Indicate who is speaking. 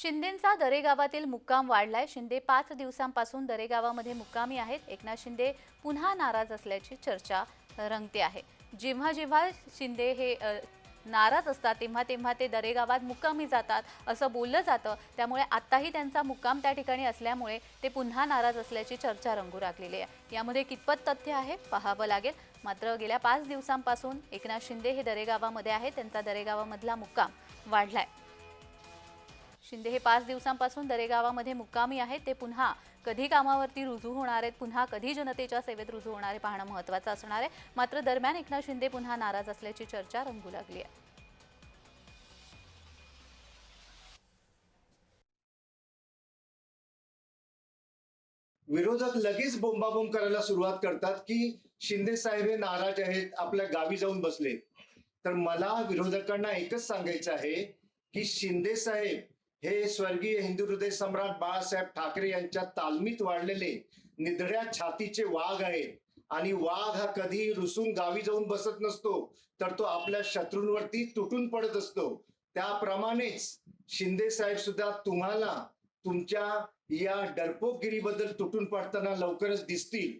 Speaker 1: शिंदेंचा दरेगावातील मुक्काम वाढलाय. शिंदे पाच दिवसांपासून दरेगावामध्ये मुक्कामी आहेत. एकनाथ शिंदे पुन्हा नाराज असल्याची चर्चा रंगते आहे. जेव्हा जेव्हा शिंदे हे नाराज असतात तेव्हा तेव्हा ते दरेगावात मुक्कामी जातात असं बोललं जातं. त्यामुळे आत्ताही त्यांचा मुक्काम त्या ठिकाणी असल्यामुळे ते पुन्हा नाराज असल्याची चर्चा रंगू लागलेली आहे. यामध्ये कितपत तथ्य आहे पाहावं लागेल. मात्र गेल्या पाच दिवसांपासून एकनाथ शिंदे हे दरेगावामध्ये आहेत. त्यांचा दरेगावामधला मुक्काम वाढलाय. शिंदे हे पाच दिवसांपासून दरेगावामध्ये मुक्कामी आहेत. ते पुन्हा कधी कामावरती रुजू होणार आहेत? पुन्हा कधी जनतेच्या सेवेत रुजू होणार आहे? पाहणं महत्वाचं असणार आहे. मात्र दरम्यान एकनाथ शिंदे पुन्हा नाराज असल्याची चर्चा रंगू लागली आहे.
Speaker 2: विरोधक लगेच बोंबाबोंब करायला सुरुवात करतात की शिंदे साहेब हे नाराज आहेत आपल्या गावी जाऊन बसले. तर मला विरोधकांना एकच सांगायचं आहे की शिंदे साहेब हे स्वर्गीय हिंदू हृदय सम्राट बाळासाहेब ठाकरे यांच्या तालमीत वाढलेले निधड्या छातीचे वाघ आहेत. आणि वाघ हा कधी रुसून गावी जाऊन बसत नसतो तर तो आपल्या शत्रूंवरती तुटून पडत असतो. त्याप्रमाणेच शिंदे साहेब सुद्धा तुम्हाला तुमच्या या डरपोकगिरीबद्दल तुटून पडताना लवकरच दिसतील.